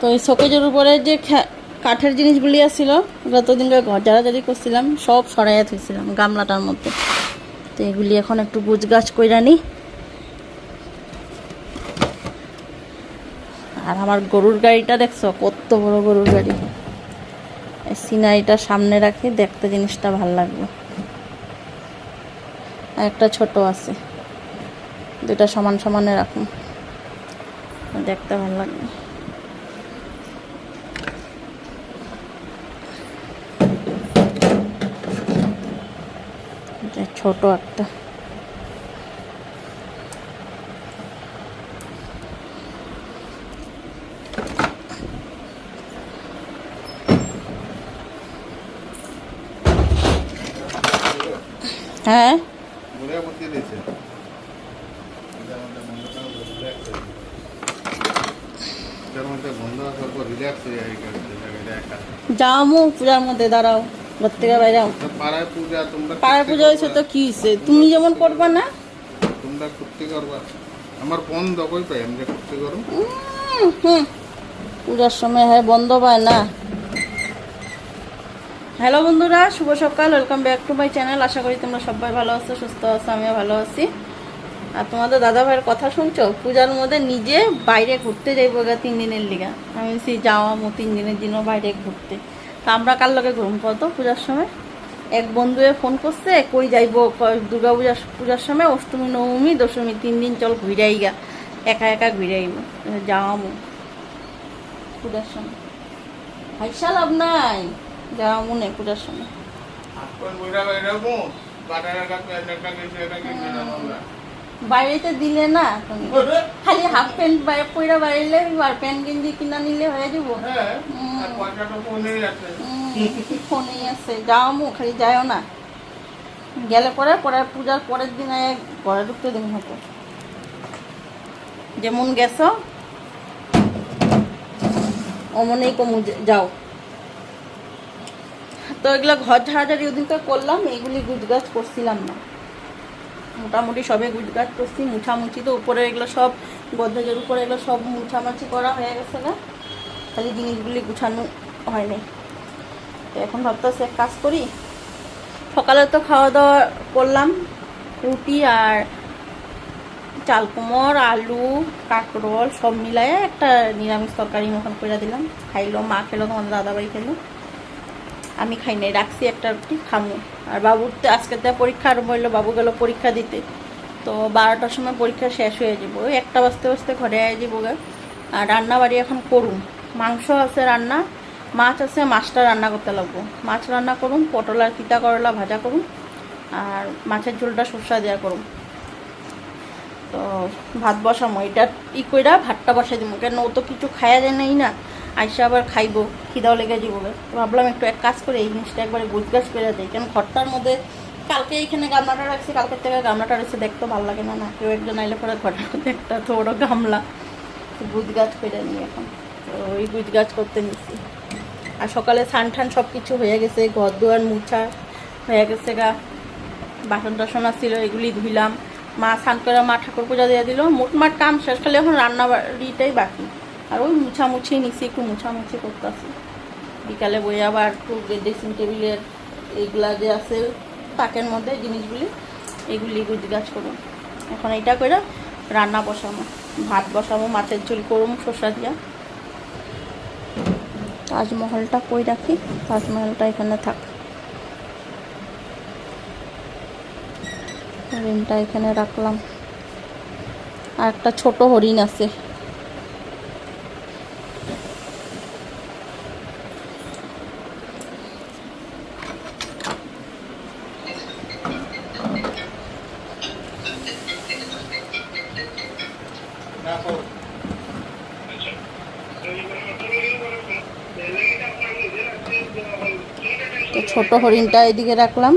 তো এই শোকেজের উপরে যে কাঠের জিনিসগুলি আসছিল ঘর ঝাড়াঝাড়ি করছিলাম, সব সরাইয়া থুইছিলাম, গামলাটার মধ্যে। তো এগুলি এখন একটু গুছ গাছ কইরা নিই আর আমার গরুর গাড়িটা দেখছ, কত বড় গরুর গাড়ি। সিনারিটা সামনে রাখি, দেখতে জিনিসটা ভালো লাগবে। আর একটা ছোট আছে দুটা সমান সমানে রাখুন, দেখতে ভালো লাগবে এটা ছোট একটা হ্যাঁ ঘুরে বসিয়ে দিয়েছে এটার মধ্যে গন্ধ আসার পর রিল্যাক্স হয়ে যায় এই জায়গাটা একা যামু পূজার মধ্যে দাঁড়াও। ঘর থেকে বাইরে পাড়ায় পূজা তোমরা পাড়ায় পূজা হয়েছে তো কি হয়েছে তুমি যেমন করবা না? তোমরা করতে করবা। আমার বন্ধ কই পাই আমি করতে করো। হুম। পূজার সময় হয় বন্ধ পায় না। হ্যালো বন্ধুরা শুভ সকাল welcome back to my channel আশা করি তোমরা সবাই ভালো আছো সুস্থ আছো আমিও ভালো আছি। আর তোমাদের দাদা ভাইয়ের কথা শুনছো? পূজার মধ্যে নিজে বাইরে ঘুরতে যাইব গা তিন দিনের লিগা। আমি যাওয়া মো তিন দিনের জন্য বাইরে ঘুরতে। তা আমরা কার লগে ঘুরুম কত পূজার সময়? এক বন্ধুয়ে ফোন করছে, কই যাইব? দুর্গা পূজার পূজার সময় অষ্টমী, নবমী, দশমী, তিন দিন চল ঘুরাই গা। একা একা ঘুরাইব যাওয়া মো। পূজার সময়। হাইসা লাভ নাই, যাওয়া মনে পূজার সময়। বাইরেতে দিলে না খালি হাফ প্যান্ট বাইরে আর প্যান্ট গেঞ্জি কিনা নিলে হয়ে যাব। হ্যাঁ ফোনেই আছে। যাও মু খালি যাও না। গেলে পরে পরে পূজার পরের দিন ঘরে ঢুকতে দিন হতো যেমন গেছো অমনেই কমু যাও। তো এগুলো ঘর ঝাড়াঝাড়ি ওদিনকে করলাম এইগুলি গুজগাছ করছিলাম না। মোটামুটি সবে গুজগাছ করছি, মুছামুছি তো উপরে এগুলো সব, গদরেজের উপরে এগুলো সব মুছামাছি করা হয়ে গেছে না? খালি জিনিসগুলি গুছানো হয়নি। তো এখন ভাবতেছি এক কাজ করি, সকালে তো খাওয়া দাওয়া করলাম, রুটি আর চাল কুমড়, আলু, কাঁকরোল সব মিলায়ে একটা নিরামিষ তরকারি মতন করে দিলাম। খাইলো, মা খেলো, তোমাদের দাদাবাই খেলো। আমি খাই নাই, রাখছি একটা রুটি, খামু। আর বাবুর তো আজকে তো পরীক্ষা আরম্ভ হইল, বাবু গেল পরীক্ষা দিতে। তো বারোটার সময় পরীক্ষা শেষ হয়ে যাব ওই একটা বাজতে বাজতে ঘরে আয় যাব। আর রান্না বাড়ি এখন করুন মাংস আছে রান্না, মাছ আছে, মাছটা রান্না করতে লাগবো। মাছ রান্না করুন পটল আর তিতা করলা ভাজা করুন আর মাছের ঝোলটা সরষা দেওয়া করুন তো ভাত বসামো। এটা ই কইরা ভাতটা বসাই দিব কেন ও তো কিছু খায়া যায় নাই না। আইসা আবার খাইবো, খিদাও লেগে যাব ভাবলাম একটু এক কাজ করে, এই জিনিসটা একবারে গুজগাছ করে দেয় কেন ঘরটার মধ্যে কালকে এইখানে গামলাটা রাখছি, কালকের থেকে গামলাটা রয়েছে দেখতে ভালো লাগে না না, কেউ একজন আইলে পরে ঘরের মধ্যে একটা বড় গামলা। তো গুজগাছ করে নিই এখন। তো ওই গুজগাছ করতে নিচ্ছি আর সকালে ছান ঠান সব কিছু হয়ে গেছে, ঘর দুয়ার মুছা হয়ে গেছে গা। বাসন টাসন আসছিল এগুলি ধুইলাম। মা স্নান করে মা ঠাকুর পূজা দিয়ে দিল মোটমাট কাম শেষ, খালি এখন রান্না বাড়িটাই বাকি। আর ওই মুছামুছি নিচে একটু মুছামুছি করতেছি। বিকালে বই আবার একটু ড্রেসিং টেবিলের এইগুলা যে আছে, তাকের মধ্যে জিনিসগুলি, এগুলি গুজ গাছ করুন এখন এইটা করে রান্না বসাবো, ভাত বসাবো, মাছের ঝোল করুম শসা দিয়া। তাজমহলটা কই রাখি? তাজমহলটা এখানে থাক। হরিণটা এখানে রাখলাম। আর একটা ছোট হরিণ আছে। ছোট হরিণটা এদিকে রাখলাম।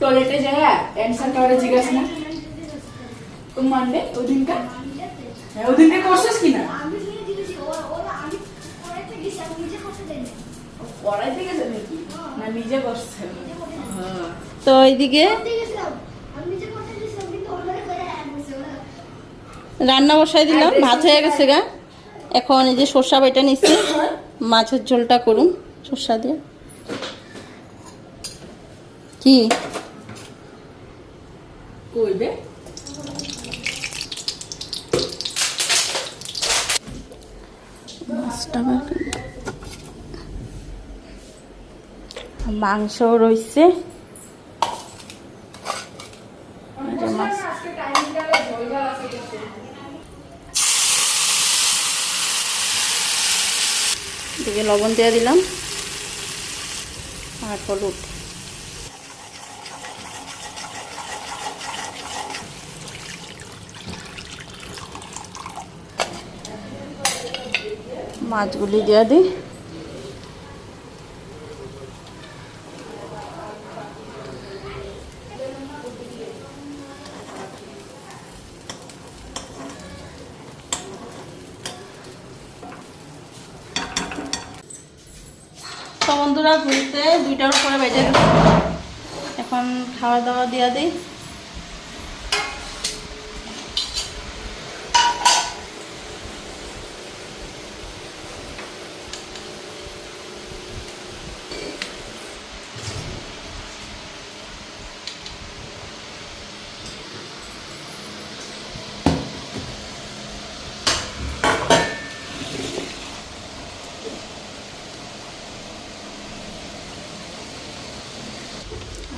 টয়লেটে না। তুমি মানবে ওদিনকা হ্যাঁ ওদিনকে করছিস কি না, নিজে করছে। তো এইদিকে রান্না বসাই দিলাম ভাত হয়ে গেছে গা। এখন এই যে সর্ষা বেটে নিচ্ছি মাছের ঝোলটা করুন সর্ষা দিয়ে। কি? কইবে মাছটা বার করে মাংস রয়েছে এই যে মাছ আজকে টাইমটা জলবা আছে দিকে লবণ দিয়ে দিলাম। আর হলুদ। মাছগুলি দিয়ে দিই। বন্ধুরা ঘুরতে দুইটার উপরে বেজে এখন খাওয়া দাওয়া দিয়ে দিই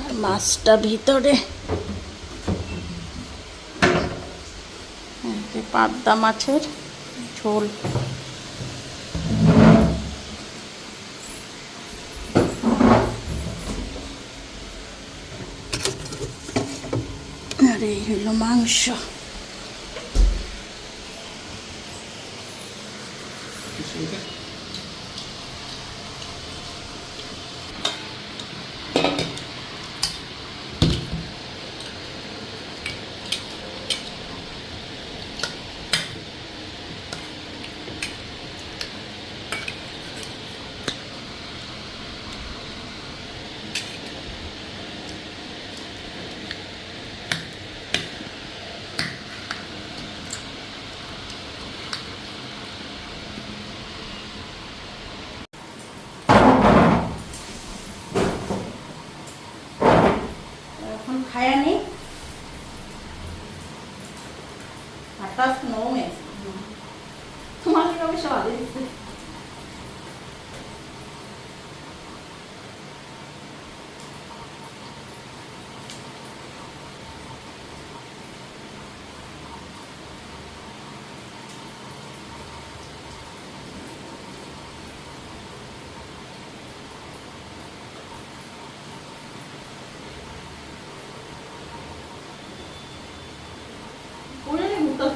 আর মাছটা ভিতরে। এই পাবদা মাছের ঝোল। আর এই হলো মাংস। এখন খায়া নেই আটাশ নরমে তোমার কি অবশ্য ভালো দিচ্ছে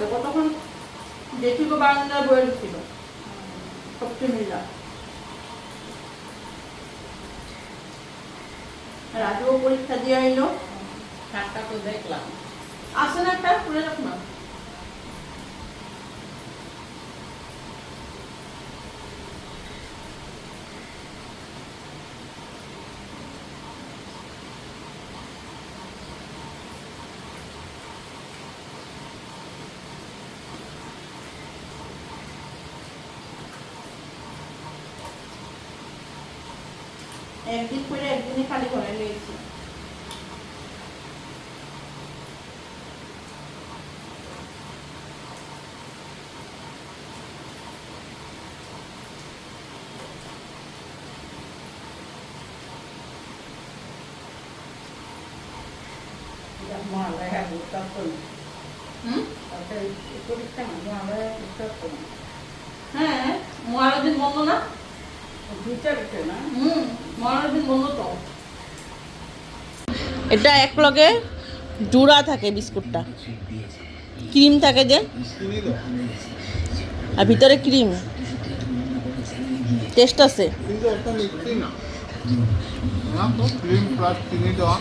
ঘুরতেছে কতক্ষণ দেখিব বারান্দায় বয়ে ছিল মিলা রাজুও পরীক্ষা দিয়ে আইলো। শাকটা তো দেখলাম। আসেন একটা খুলে রাখ একদিন করে একদিনই খালি ঘরে নিয়েছি হুম? হ্যাঁ মহারাজ দিন বন্ধ না? হুম। দিন বন্ধ তো এটা এক লগে জুড়া থাকে বিস্কুটটা। ক্রিম থাকে যে। আর ভিতরে ক্রিম। টেস্ট আছে। কিন্তু একটা মিষ্টি না। না তো ক্রিম প্লাস চিনি দেওয়া।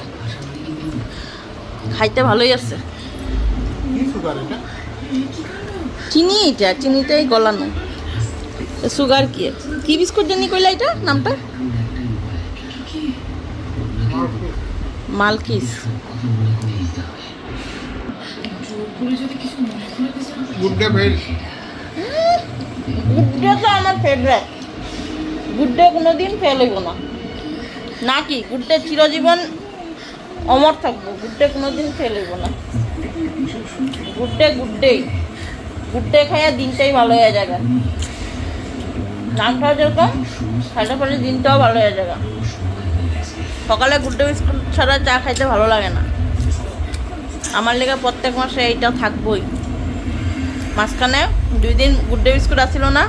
খাইতে ভালোই আছে। কি এটা? চিনি এটা চিনিটাই গলানো। সুগার কি? কি বিস্কুট জানি কইলা এটা? নামটা? মালকিস। গুড ডে ভেল তো আমার ফেভারেট গুড্ডে কোনো দিন ফেল হইব না। নাকি গুড্ডে চিরজীবন অমর থাকব। গুড্ডে কোনো দিন ফেল হইব না। গুড্ডে গুড্ডেই। গুড্ডে খাইয়া দিনটাই ভালো হয়ে যাবে। নাম খাওয়া যেরকম খাইতে পারলে দিনটাও ভালো হয়ে যাবে। সকালে গুড্ডু বিস্কুট ছাড়া চা খাইতে ভালো লাগে না। আমার লেগে প্রত্যেক মাসে এইটা থাকবই। মাঝখানে দুই দিন গুড্ডে বিস্কুট আসছিল না।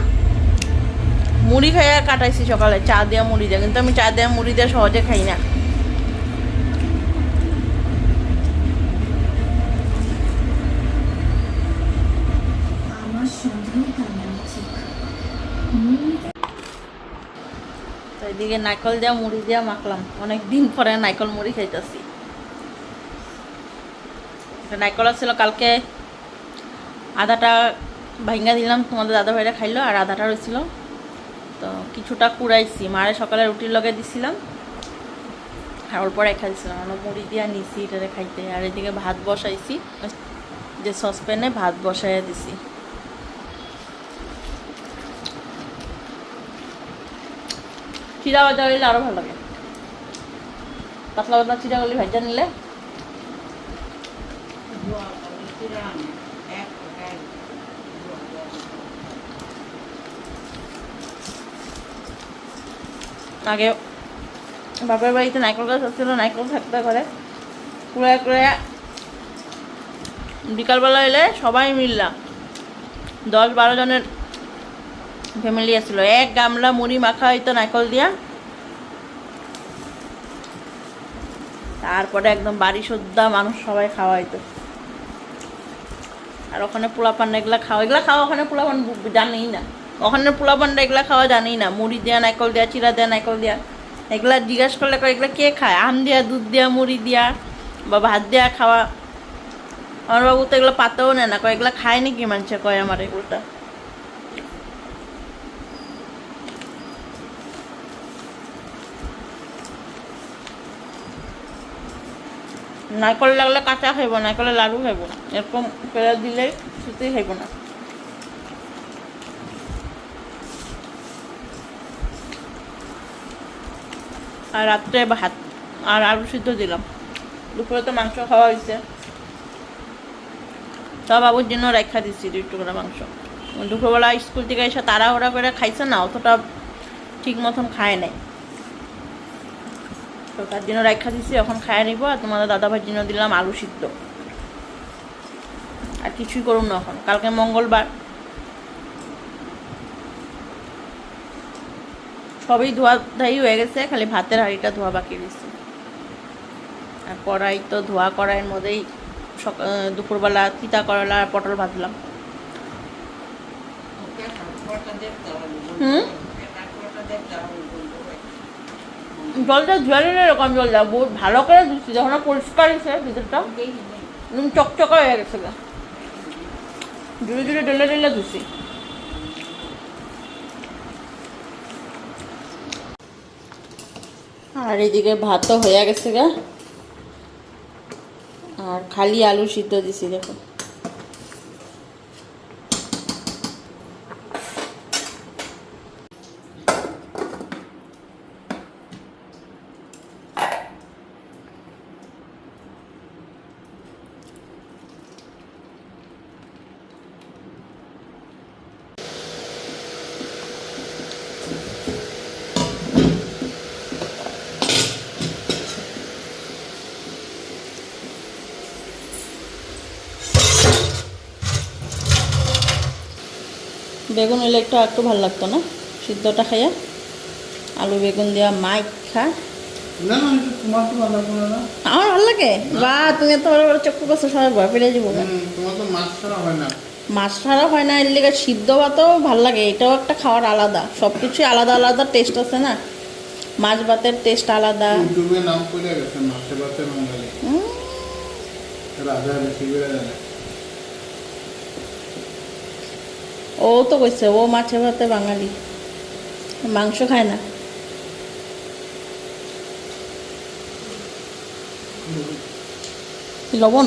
মুড়ি খাইয়া কাটাইছি সকালে, চা দেওয়া মুড়ি দেওয়া কিন্তু আমি চা দেওয়া মুড়ি দেওয়া সহজে খাই না আমার সন্দেহ কান্না উচিত তো এদিকে নারকল দেওয়া মুড়ি দেওয়া মাখলাম। অনেক দিন পরে নারকল মুড়ি খাইতেছি। নারকল ছিল কালকে আধাটা ভাঙ্গা দিলাম, তোমাদের দাদা ভাইরা খাইলো, আর আধাটা রয়েছিল তো কিছুটা কুড়াইছি, মারে সকালে রুটির লগে দিছিলাম, আর অল্প রেখা দিছিলাম। আমরা মুড়ি দিয়া নিছি, এটারে খাইতে। আর এদিকে ভাত বসাইছি, যে সসপ্যানে ভাত বসাইয়া দিছি। চিরা ভাজা হইলে আরও ভালো লাগে। পাতলা পাতলা চিরা গুলি ভাজা নিলে আগে বাপের বাড়িতে নাইকল গাছ ছিল নাইকল থাকতে ঘরে কুড়ে কুড়ে বিকালবেলা এলে সবাই মিললাম দশ বারো জনের ফ্যামিলি আসছিল এক গামলা মুড়ি মাখা হইতো নাইকল দিয়া। তারপরে একদম বাড়ি সুদ্ধা মানুষ সবাই খাওয়া হইতো। আর ওখানে পোলা পান্ডা এগুলা খাওয়া এগুলা খাওয়া ওখানে পোলা পান জানেই না। ওখানে পোলা পান্ডা এগুলা খাওয়া জানেই না। মুড়ি দেয়া নাইকল দেয়া, চিরা দেয়া নাইকল দেয়া। এগুলা জিজ্ঞাসা করলে এগুলা কে খায়? আম দেয়া, দুধ দেয়া, মুড়ি দেয়া বা ভাত দেয়া খাওয়া। আমার বাবু তো এগুলো পাতাও নেয় না। কয়, এগুলা খায় নাকি? মানুষে কয়, আমার এগুলোটা। নারকল লাগলে কাঁচা খাইব, নারকলের লাড়ু খাইব। এরকম পেড়া দিলে কিছুতেই খাইব না। আর রাত্রে ভাত আর আলু সিদ্ধ দিলাম। দুপুরে তো মাংস খাওয়া হয়েছে তা বাবুর জন্য রেখা দিচ্ছি দুই টুকরা মাংস। দুপুরবেলা স্কুল থেকে এসে তাড়াহুড়া করে খাইছে না, অতটা ঠিক মতন খায় নাই। তো তার জন্য রেখা দিছি এখন খায় নিব। আর তোমাদের দাদা ভাইয়ের জন্য দিলাম আলু সিদ্ধ। আর কিছুই করুন না এখন। কালকে মঙ্গলবার। সবই ধোয়া ধাই হয়ে গেছে খালি ভাতের হাঁড়িটা ধোয়া বাকি দিচ্ছে আর কড়াই তো ধোয়া কড়াইয়ের মধ্যেই দুপুরবেলা তিতা করলা আর পটল ভাজলাম। হুম? জলটা ধুয়ে নিলে এরকম জল যা বহুত ভালো করে ধুচ্ছি যখন পরিষ্কার হয়েছে ভিতরটা, একদম চকচকা হয়ে গেছে জুড়ে জুড়ে ডেলে ডেলে ধুছি আর এদিকে ভাতও হয়ে গেছে গা। আর খালি আলু সিদ্ধ দিছি, দেখো। বেগুন হইলে একটু একটু ভালো লাগতো না? সিদ্ধটা খাইয়া? আলু বেগুন দেওয়া মাইক খা। তো আমার ভালো লাগে? বা তুমি বড় চক্ষু করছ সবাই ভয় পেলে যাব। তো মাছ ছাড়া হয় না। এর লেগে সিদ্ধ ভাতও ভালো লাগে। এটাও একটা খাওয়ার আলাদা। সব কিছুই আলাদা আলাদা টেস্ট আছে না? মাছ ভাতের টেস্ট আলাদা। ইউটিউবে নাম করে গেছে মাছে ভাতে বাঙালি। রাজা বেশি করে জানে ও তো কইছে, ও মাছে ভাতে বাঙালি। মাংস খায় না। লবণ?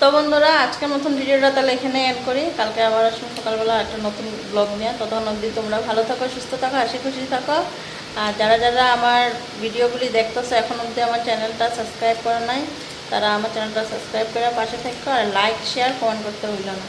তো বন্ধুরা, আজকের মতন ভিডিওটা তাহলে এখানে অ্যাড করি। কালকে আবার আসব সকালবেলা একটা নতুন ব্লগ নিয়ে। ততক্ষণ অবধি তোমরা ভালো থাকো, সুস্থ থাকো, হাসি খুশি থাকো। আর যারা যারা আমার ভিডিওগুলি দেখতেছো এখন অবধি আমার চ্যানেলটা সাবস্ক্রাইব করে নাই, তারা আমার চ্যানেলটা সাবস্ক্রাইব করে পাশে থাকো। আর লাইক শেয়ার কমেন্ট করতে ভুলো না।